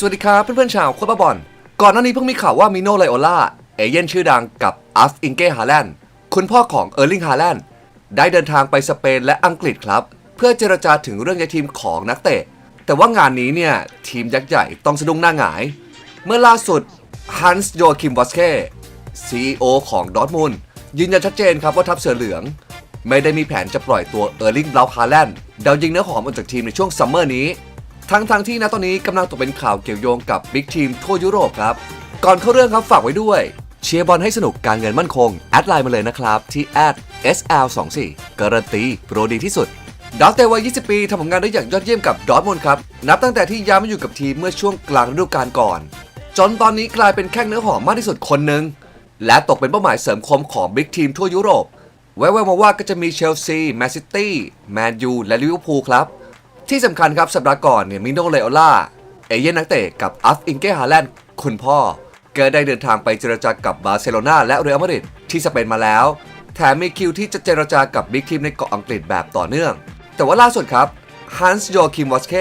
สวัสดีครับเพื่อนๆชาวโคตรบ้าบอลก่อนหน้านี้เพิ่งมีข่าวว่ามิโนไลโอล่าเอเย่นชื่อดังกับอัฟอิงเก้ฮาแลนด์คุณพ่อของเออร์ลิงฮาแลนด์ได้เดินทางไปสเปนและอังกฤษครับ เพื่อเจรจาถึงเรื่องย้ายทีมของนักเตะ แต่ว่างานนี้เนี่ย ทีมยักษ์ใหญ่ต้องสะดุ้งหน้าหงาย เมื่อล่าสุดฮันส์โยคิมบอสเค CEO ของดอร์ทมุนยืนยันชัดเจนครับว่าทัพเสือเหลือง ไม่ได้มีแผนจะปล่อยตัวเออร์ลิงบราวฮาแลนด์ดาวยิงเนื้อหอมออกจากทีมในช่วงซัมเมอร์นี้ ทั้งทางๆที่ณตอนนี้กำลังตกเป็นข่าวเกี่ยวโยงกับบิ๊กทีมทั่วยุโรปครับ ก่อนเข้าเรื่องครับฝากไว้ด้วย เชียร์บอลให้สนุกการเงินมั่นคง แอดไลน์มาเลยนะครับ ที่ @sl24 การันตีโปรดีที่สุดดาวเตวัย 20 ปีทำผลงานได้อย่างยอดเยี่ยมกับดอทมุนครับ นับตั้งแต่ที่ย้ายมาอยู่กับทีมเมื่อช่วงกลางฤดูกาลก่อน จนตอนนี้กลายเป็นแข้งเนื้อหอมมากที่สุดคนหนึ่งและตกเป็นเป้าหมายเสริมคมของบิ๊กทีมทั่วยุโรป แววๆมาว่าก็จะมีเชลซี แมนซิตี้ แมนยู และลิเวอร์พูลครับ ที่สำคัญครับสัปดาห์ก่อนเนี่ยมิโนเลโอล่าเอเย่นนักเตะกับอัฟอิงเก้ฮาแลนด์คุณพ่อก็ได้เดินทางไปเจรจากับบาร์เซโลนาและเรอัลมาดริดที่สเปนมาแล้ว แถมมีคิวที่จะเจรจากับบิ๊กทีมในเกาะอังกฤษแบบต่อเนื่อง แต่ว่าล่าสุดครับฮันส์โยคิมวอสเค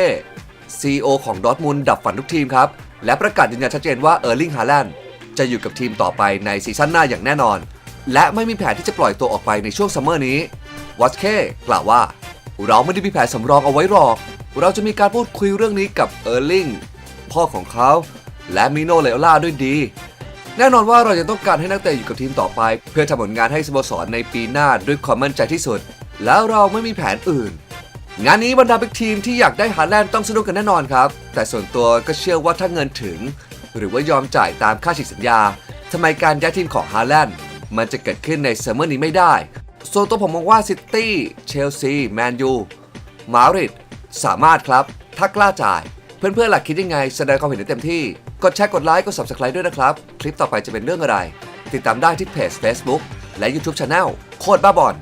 CEO ของดอร์ทมุนด์ดับฝันทุกทีมครับ และประกาศยืนยันชัดเจนว่าเออร์ลิงฮาแลนด์จะอยู่กับทีมต่อไปในซีซั่นหน้าอย่างแน่นอน และไม่มีแผนที่จะปล่อยตัวออกไปในช่วงซัมเมอร์นี้วอสเคกล่าวว่า เราไม่ได้มีแผนสำรองเอาไว้หรอก เราจะมีการพูดคุยเรื่องนี้กับเออร์ลิงพ่อของเขาและมิโนเลโอล่าด้วยดี แน่นอนว่าเราจะต้องการให้นักเตะอยู่กับทีมต่อไป เพื่อทำผลงานให้สโมสรในปีหน้าด้วยความมั่นใจที่สุด แล้วเราไม่มีแผนอื่น งานนี้บรรดาบิ๊กทีมที่อยากได้ฮาแลนด์ต้องสนุกกันแน่นอนครับ แต่ส่วนตัวก็เชื่อว่าถ้าเงินถึง หรือว่ายอมจ่ายตามค่าฉีกสัญญาทำไมการย้ายทีมของฮาแลนด์มันจะเกิดขึ้นในซัมเมอร์นี้ไม่ได้ ส่วนตัวผมมองว่าซิตี้ เชลซี แมนยู มาริดสามารถครับ ถ้ากล้าจ่าย เพื่อนๆหลักคิดยังไง แสดงความเห็นได้เต็มที่ กดแชร์กดไลค์กด subscribe ด้วยนะครับ คลิปต่อไปจะเป็นเรื่องอะไร ติดตามได้ที่เพจ Facebook และ YouTube Channel โคตรบ้าบอล